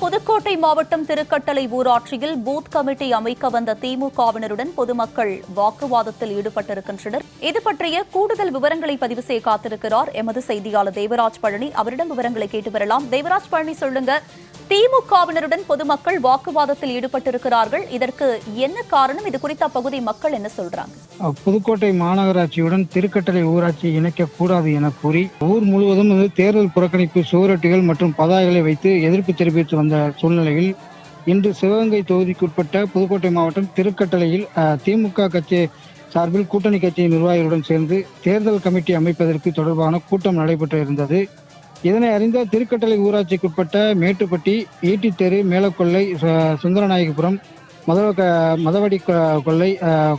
புதுக்கோட்டை மாவட்டம் திருக்கட்டளை ஊராட்சியில் booth committee அமைக்க வந்த திமுகவினருடன் பொதுமக்கள் வாக்குவாதத்தில் ஈடுபட்டிருக்கின்றனர். இது பற்றிய கூடுதல் விவரங்களை பதிவு செய்ய காத்திருக்கிறார் எமது செய்தியாளர் தேவராஜ் பழனி. அவரிடம் விவரங்களை கேட்டு வரலாம். தேவராஜ் பழனி சொல்லுங்க. திமுகவினருடன் பொதுமக்கள் வாக்குவாதத்தில் ஈடுபட்டிருக்கிறார்கள். இதற்கு என்ன காரணம்? இது குறித்த அப்பகுதி மக்கள் என்ன சொல்றாங்க? புதுக்கோட்டை மாநகராட்சியுடன் திருக்கட்டளை ஊராட்சி இணைக்கக்கூடாது என கூறி ஊர் முழுவதும் வந்து தேர்தல் புறக்கணிப்பு சுவரொட்டிகள் மற்றும் பதாகைகளை வைத்து எதிர்ப்பு தெரிவித்து வந்த சூழ்நிலையில் இன்று சிவகங்கை தொகுதிக்குட்பட்ட புதுக்கோட்டை மாவட்டம் திருக்கட்டளையில் திமுக கட்சி சார்பில் கூட்டணி கட்சி நிர்வாகிகளுடன் சேர்ந்து தேர்தல் கமிட்டி அமைப்பதற்கு தொடர்பான கூட்டம் நடைபெற்று இருந்தது. இதனை அறிந்த திருக்கட்டளை ஊராட்சிக்குட்பட்ட மேட்டுப்பட்டி ஈட்டித்தெரு மேலக்கொள்ளை சு- சுந்தரநாயகபுரம் மதவ மதவடி கொ-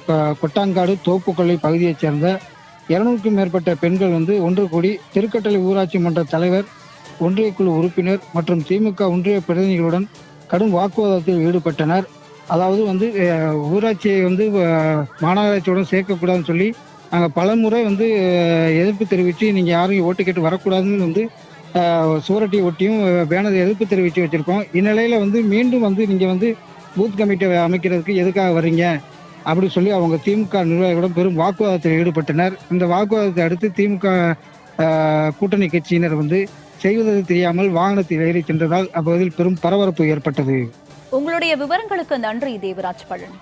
கொ- கொட்டாங்காடு தோப்பு பகுதியைச் சேர்ந்த இருநூறுக்கும் மேற்பட்ட பெண்கள் வந்து ஒன்று கூடி திருக்கட்டளை ஊராட்சி மன்ற தலைவர் ஒன்றிய குழு உறுப்பினர் மற்றும் திமுக ஒன்றிய பிரதிநிதிகளுடன் கடும் வாக்குவாதத்தில் ஈடுபட்டனர். அதாவது வந்து ஊராட்சியை வந்து மாநகராட்சியுடன் சேர்க்கக்கூடாதுன்னு சொல்லி நாங்கள் பல முறை வந்து எதிர்ப்பு தெரிவித்து நீங்கள் யாரும் ஓட்டு கேட்டு வரக்கூடாதுன்னு வந்து சுவரொட்டி ஒட்டியும் பேனர் எதிர்ப்பு தெரிவித்து வச்சுருக்கோம். இந்நிலையில் வந்து மீண்டும் வந்து நீங்கள் வந்து பூத் கமிட்டியை அமைக்கிறதுக்கு எதுக்காக வர்றீங்க? அப்படி சொல்லி அவங்க திமுக நிர்வாகிகளும் பெரும் வாக்குவாதத்தில் ஈடுபட்டனர். இந்த வாக்குவாதத்தை அடுத்து திமுக கூட்டணி கட்சியினர் வந்து செய்வது தெரியாமல் வாகனத்தில் ஏறி சென்றதால் அப்பகுதியில் பெரும் பரபரப்பு ஏற்பட்டது. உங்களுடைய விவரங்களுக்கு நன்றி தேவராஜ் பழனி.